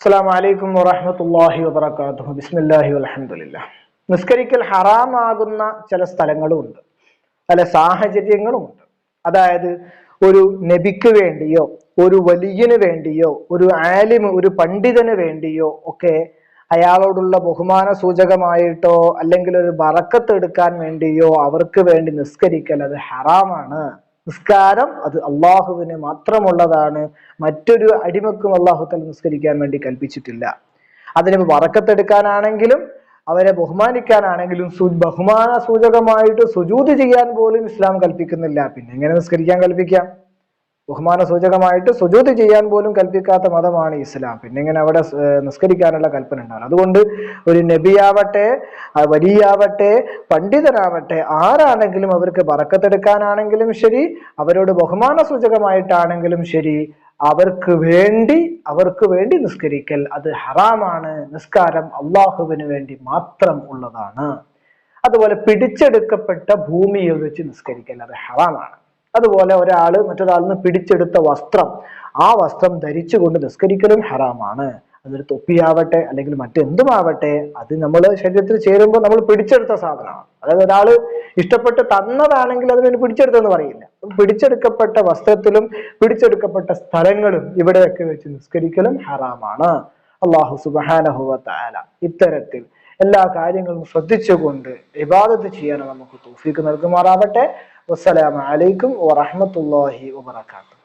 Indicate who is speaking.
Speaker 1: അസ്സാം വലൈക്കും വറഹമത്തല്ലാഹി വബർക്കാത്തു ബിസ്മില്ലാഹി വലഹമുല്ല നിസ്കരിക്കൽ ഹറാമാകുന്ന ചില സ്ഥലങ്ങളുമുണ്ട്. പല സാഹചര്യങ്ങളുമുണ്ട്. അതായത് ഒരു നബിക്ക് വേണ്ടിയോ ഒരു വലിയന് വേണ്ടിയോ ഒരു ആലിമ് ഒരു പണ്ഡിതന് വേണ്ടിയോ ഒക്കെ അയാളോടുള്ള ബഹുമാന സൂചകമായിട്ടോ അല്ലെങ്കിൽ ഒരു വറക്കത്ത് എടുക്കാൻ വേണ്ടിയോ അവർക്ക് വേണ്ടി നിസ്കരിക്കൽ അത് ഹറാമാണ്. നിസ്കാരം അത് അള്ളാഹുവിന് മാത്രമുള്ളതാണ്. മറ്റൊരു അടിമക്കും അള്ളാഹു തന്നെ നിസ്കരിക്കാൻ വേണ്ടി കൽപ്പിച്ചിട്ടില്ല. അതിന് വറക്കത്തെടുക്കാനാണെങ്കിലും അവരെ ബഹുമാനിക്കാനാണെങ്കിലും ബഹുമാന സൂചകമായിട്ട് സുജൂത് ചെയ്യാൻ പോലും ഇസ്ലാം കൽപ്പിക്കുന്നില്ല. പിന്നെ എങ്ങനെ നിസ്കരിക്കാൻ കൽപ്പിക്കാം? ബഹുമാന സൂചകമായിട്ട് സുജൂത് ചെയ്യാൻ പോലും കൽപ്പിക്കാത്ത മതമാണ് ഇസ്ലാം. പിന്നെ ഇങ്ങനെ അവിടെ നിസ്കരിക്കാനുള്ള കൽപ്പന ഉണ്ടാവും. അതുകൊണ്ട് ഒരു നബിയാവട്ടെ വലിയാവട്ടെ പണ്ഡിതനാവട്ടെ ആരാണെങ്കിലും അവർക്ക് പറക്കത്തെടുക്കാനാണെങ്കിലും ശരി അവരോട് ബഹുമാന സൂചകമായിട്ടാണെങ്കിലും ശരി അവർക്ക് വേണ്ടി അവർക്ക് വേണ്ടി നിസ്കരിക്കൽ അത് ഹറാമാണ്. നിസ്കാരം അള്ളാഹുവിന് വേണ്ടി മാത്രം ഉള്ളതാണ്. അതുപോലെ പിടിച്ചെടുക്കപ്പെട്ട ഭൂമിയിൽ വെച്ച് നിസ്കരിക്കൽ അത് ഹറാമാണ്. അതുപോലെ ഒരാൾ മറ്റൊരാളിൽ നിന്ന് പിടിച്ചെടുത്ത വസ്ത്രം ആ വസ്ത്രം ധരിച്ചുകൊണ്ട് നിസ്കരിക്കലും ഹറാമാണ്. അതൊരു തൊപ്പിയാവട്ടെ അല്ലെങ്കിൽ മറ്റെന്തുമാവട്ടെ അത് നമ്മൾ ശരീരത്തിൽ ചേരുമ്പോൾ നമ്മൾ പിടിച്ചെടുത്ത സാധനമാണ്. അതായത് ഒരാൾ ഇഷ്ടപ്പെട്ട് തന്നതാണെങ്കിൽ അതിന് പിടിച്ചെടുത്തെന്ന് പറയില്ല. പിടിച്ചെടുക്കപ്പെട്ട വസ്ത്രത്തിലും പിടിച്ചെടുക്കപ്പെട്ട സ്ഥലങ്ങളും ഇവിടെയൊക്കെ വെച്ച് നിസ്കരിക്കലും ഹറാമാണ്. അള്ളാഹു സുബാനഹുവല ഇത്തരത്തിൽ എല്ലാ കാര്യങ്ങളും ശ്രദ്ധിച്ചുകൊണ്ട് ഇബാദത്ത് ചെയ്യാൻ നമുക്ക് തൗഫീക്ക് നൽകുമാറാവട്ടെ. വസ്സലാമു അലൈക്കും വറഹ്മത്തുള്ളാഹി വബറകാതുഹു.